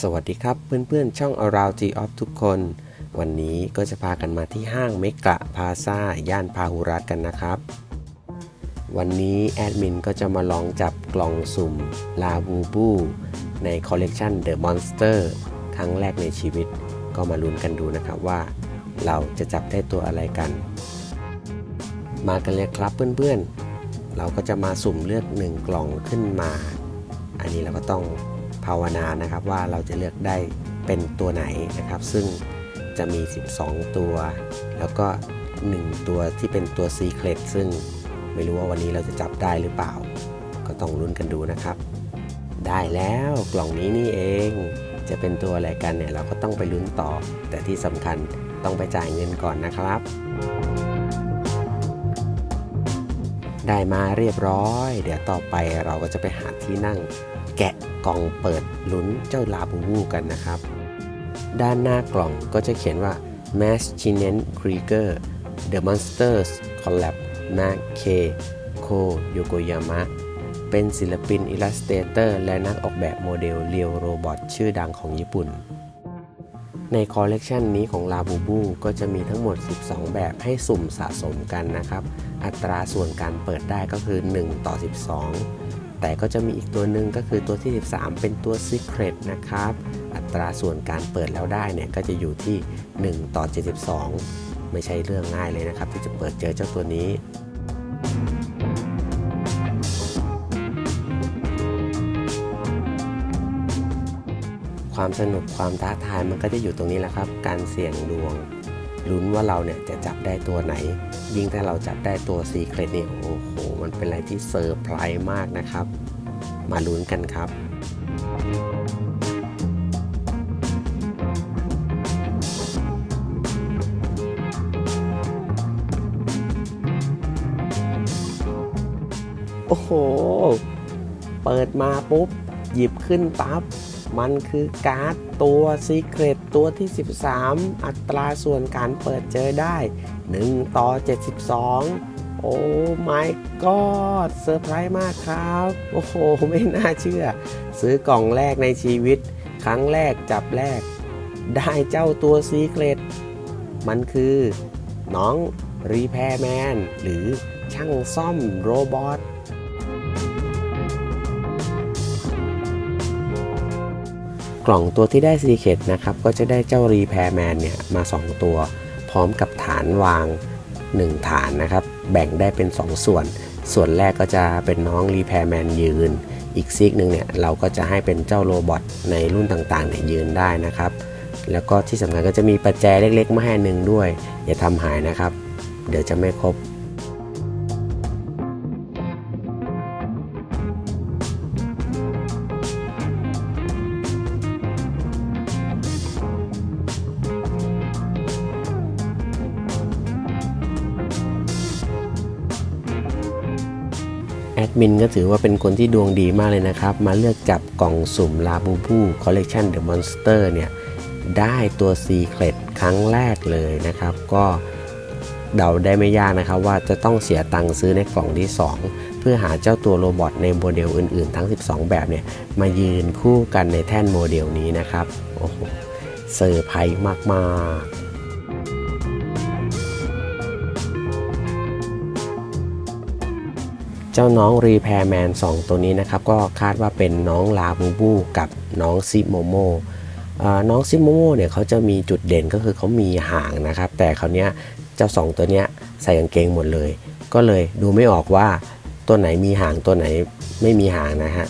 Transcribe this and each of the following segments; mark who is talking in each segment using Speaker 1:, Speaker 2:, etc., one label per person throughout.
Speaker 1: สวัสดีครับเพื่อนๆ ช่อง Around G Off ทุกคน วันนี้ก็จะพากันมาที่ห้างเมกะพาซาย่านพาหุรัตกันนะครับ วันนี้แอดมินก็จะมาลองจับกล่องสุ่มลาบูบูในคอลเลกชัน The Monster ครั้งแรกในชีวิต ก็มาลุ้นกันดูนะครับว่า เราจะจับได้ตัวอะไรกัน มากันเลยครับเพื่อนๆ เราก็จะมาสุ่มเลือกหนึ่งกล่องขึ้นมา อันนี้เราก็ต้อง ภาวนานะครับว่าเราจะเลือกได้เป็นตัวไหนนะครับ ซึ่งจะมี 12 ตัว แล้วก็ 1 ตัวที่เป็นตัว Secret ซึ่งไม่รู้ว่าวันนี้เราจะจับได้หรือเปล่า ก็ต้องลุ้นกันดูนะครับ ได้แล้วกล่องนี้นี่เองจะเป็นตัวอะไรกันเนี่ยเราก็ต้องไปลุ้นต่อ แต่ที่สำคัญต้องไปจ่ายเงินก่อนนะครับ ได้มาเรียบร้อย เดี๋ยวต่อไปเราก็จะไปหาที่นั่ง แกะกล่องเปิดลุ้นเจ้าลาบูบูกันนะครับ ด้านหน้ากล่องก็จะเขียนว่า m a s c h i n e n Krieger The Monsters Collab นาเคโคโยโกยามะเป็นศิลปินอิลลัสเตเตอร์และนักออกแบบโมเดลเรียวโรบอทชื่อดังของญี่ปุ่น ในคอลเลกชันนี้ของลาบูบูก็จะมีทั้งหมด 12 แบบให้สุ่มสะสมกันนะครับ อัตราส่วนการเปิดได้ก็คือ 1 ต่อ 12 แต่ก็จะมีอีกตัวหนึ่งก็คือตัวที่ 13 เป็นตัว Secret นะครับ อัตราส่วนการเปิดแล้วได้เนี่ยก็จะอยู่ที่ 1 ต่อ 72 ไม่ใช่เรื่องง่ายเลยนะครับ ที่จะเปิดเจอเจ้าตัวนี้ความสนุกความท้าทายมันก็จะอยู่ตรงนี้แหละครับ การเสี่ยงดวง ลุ้นว่าเราเนี่ยจะจับได้ตัวไหน ยิ่งถ้าเราจับได้ตัวซีเครตเนี่ยโอ้โห มันเป็นอะไรที่เซอร์ไพรส์มากนะครับ มาลุ้นกันครับโอ้โห เปิดมาปุ๊บ หยิบขึ้นปั๊บ มันคือการ์ดตัวซีเครตตัวที่ 13 อัตราส่วนการเปิดเจอได้ 1 ต่อ 72 โอ้ my god เซอร์ไพรส์มากครับ โอ้โห ไม่น่าเชื่อ ซื้อกล่องแรกในชีวิต ครั้งแรกจับแรก ได้เจ้าตัวซีเครตมันคือ น้องรีแพร์แมน หรือช่างซ่อมโรบอท กล่องตัวที่ได้ซีเคตนะครับก็จะได้เจ้ารีแพร์แมนเนี่ยมา 2 ตัว พร้อมกับฐานวาง 1 ฐานนะครับ แบ่งได้เป็น 2 ส่วน ส่วนแรกก็จะเป็นน้องรีแพร์แมนยืน อีกซีกหนึ่งเนี่ยเราก็จะให้เป็นเจ้าโรบอทในรุ่นต่างๆเนี่ยยืนได้นะครับ แล้วก็ที่สำคัญก็จะมีประแจเล็กๆมาให้หนึ่งด้วย อย่าทำหายนะครับ เดี๋ยวจะไม่ครบ มินก็ถือว่าเป็นคนที่ดวงดีมากเลยนะครับ มาเลือกจับกล่องสุ่มลาบูบูคอลเล t ชันเดอะมอนสเตอร์เนี่ย ได้ตัว Secret ครั้งแรกเลยนะครับ ก็เดาได้ไม่ยากนะครับว่าจะต้องเสียตังค์ซื้อในกล่องที่ 2 เพื่อหาเจ้าตัวโรบอทในโมเดลอื่นๆ ทั้ง 12 แบบเนี่ย มายืนคู่กันในแท่นโมเดลนี้นะครับ โอ้โหเซอร์ไพรส์มากๆ เจ้าน้องรีแพร์แมน2ตัวนี้นะครับ ก็คาดว่าเป็นน้องลาบูบูกับน้องซิโมโมอ่าน้องซิโมโมเนี่ยเขาจะมีจุดเด่นก็คือเขามีหางนะครับ แต่คราวนี้เจ้า 2 ตัวเนี้ยใส่กางเกงหมดเลย ก็เลยดูไม่ออกว่าตัวไหนมีหางตัวไหนไม่มีหางนะฮะ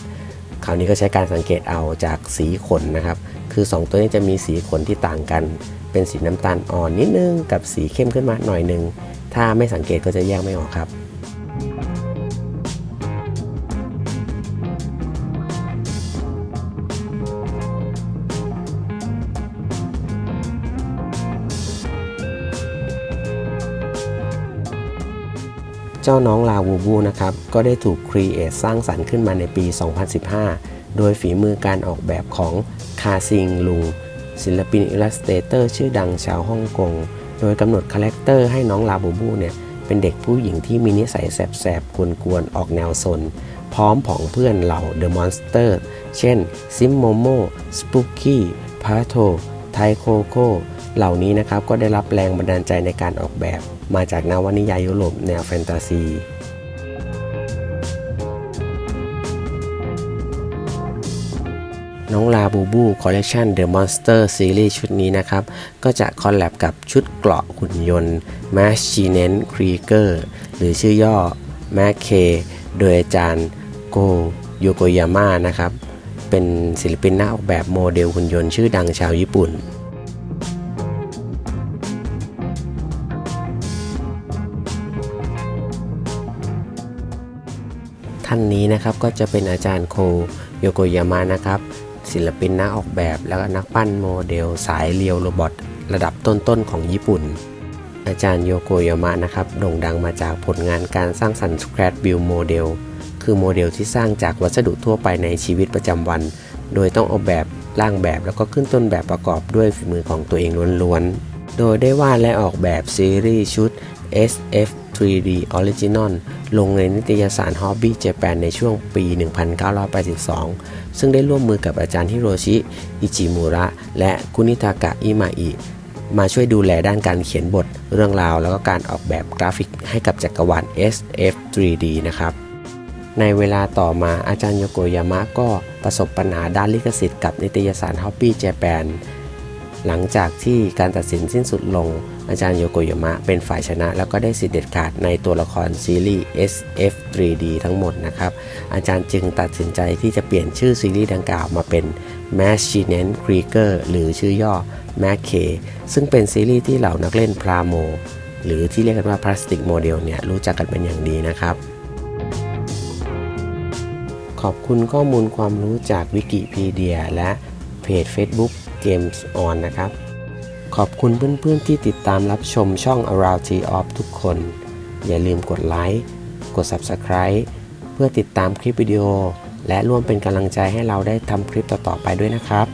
Speaker 1: คราวนี้ก็ใช้การสังเกตเอาจากสีขนนะครับ คือ 2 ตัวนี้จะมีสีขนที่ต่างกัน เป็นสีน้ำตาลอ่อนนิดนึงกับสีเข้มขึ้นมาหน่อยนึง ถ้าไม่สังเกตก็จะแยกไม่ออกครับ เจ้าน้องลาวูบูนะครับ ก็ได้ถูกครีเอทสร้างสรรค์ขึ้นมาในปี 2015 โดยฝีมือการออกแบบของคาซิงลุง ศิลปินอิลลัสเตเตอร์ชื่อดังชาวฮ่องกง โดยกำหนดคาแรคเตอร์ให้น้องลาบูบูเนี่ยเป็นเด็กผู้หญิงที่มีนิสัยแสบๆ กวนๆ ออกแนวซน พร้อมผองเพื่อนเหล่าเดอะมอนสเตอร์ เช่น ซิมโมโม สปุกกี้ พาโท ไทโคโค เหล่านี้นะครับก็ได้รับแรงบันดาลใจในการออกแบบ มาจากนวนิยายยุโรปแนวแฟนตาซีน้องลาบูบูคอลเล t ชันเดอะมอนสเตอร์ซีรีส์ชุดนี้นะครับ ก็จะคอลแลบกับชุดเกราะหุ่นยนต์ m a s h i n e n Krieger หรือชื่อย่อ m a c k โดยอาจารย์โกโยโกยาม่านะครับ เป็นศิลปินนักออกแบบโมเดลหุ่นยนต์ชื่อดังชาวญี่ปุ่น ท่านนี้นะครับก็จะเป็นอาจารย์โคโยโกยามะนะครับ ศิลปินนักออกแบบแล้วก็นักปั้นโมเดลสายเรียวโรบอทระดับต้นๆของญี่ปุ่น อาจารย์โยโกยามะนะครับโด่งดังมาจากผลงานการสร้างสรรค์ Scratch Build โมเดลคือโมเดลที่สร้างจากวัสดุทั่วไปในชีวิตประจำวัน โดยต้องออกแบบร่างแบบแล้วก็ขึ้นต้นแบบประกอบด้วยฝีมือของตัวเองล้วนๆ โดยได้วาดและออกแบบซีรีส์ชุด SF 3D Original ลงในนิตยสาร Hobby Japan ในช่วงปี 1982 ซึ่งได้ร่วมมือกับอาจารย์ฮิโรชิ อิจิมุระ และคุนิทากะ อิมาอิ มาช่วยดูแลด้านการเขียนบท เรื่องราว แล้วก็การออกแบบกราฟิกให้กับจักรวาล SF 3D นะครับ ในเวลาต่อมาอาจารย์โยโกยามะก็ประสบปัญหาด้านลิขสิทธิ์กับนิตยสาร Hobby Japan หลังจากที่การตัดสินสิ้นสุดลง อาจารย์โยโกยามะเป็นฝ่ายชนะ แล้วก็ได้สิทธิ์เด็ดขาดในตัวละครซีรีส์ SF 3D ทั้งหมดนะครับ อาจารย์จึงตัดสินใจที่จะเปลี่ยนชื่อซีรีส์ดังกล่าวมาเป็น Machine Krieger หรือชื่อย่อ m a c k ซึ่งเป็นซีรีส์ที่เหล่านักเล่นพราโม หรือที่เรียกกันว่าพลาสติกโมเดลเนี่ยรู้จักกันเป็นอย่างดีนะครับขอบคุณข้อมูลความรู้จากวิกิพีเดียและ เพจ Facebook Games On นะครับ ขอบคุณเพื่อนๆที่ติดตามรับชมช่อง Around T Off ทุกคน อย่าลืมกดไลค์กด Subscribe เพื่อติดตามคลิปวิดีโอ และร่วมเป็นกำลังใจให้เราได้ทำคลิปต่อๆไปด้วยนะครับ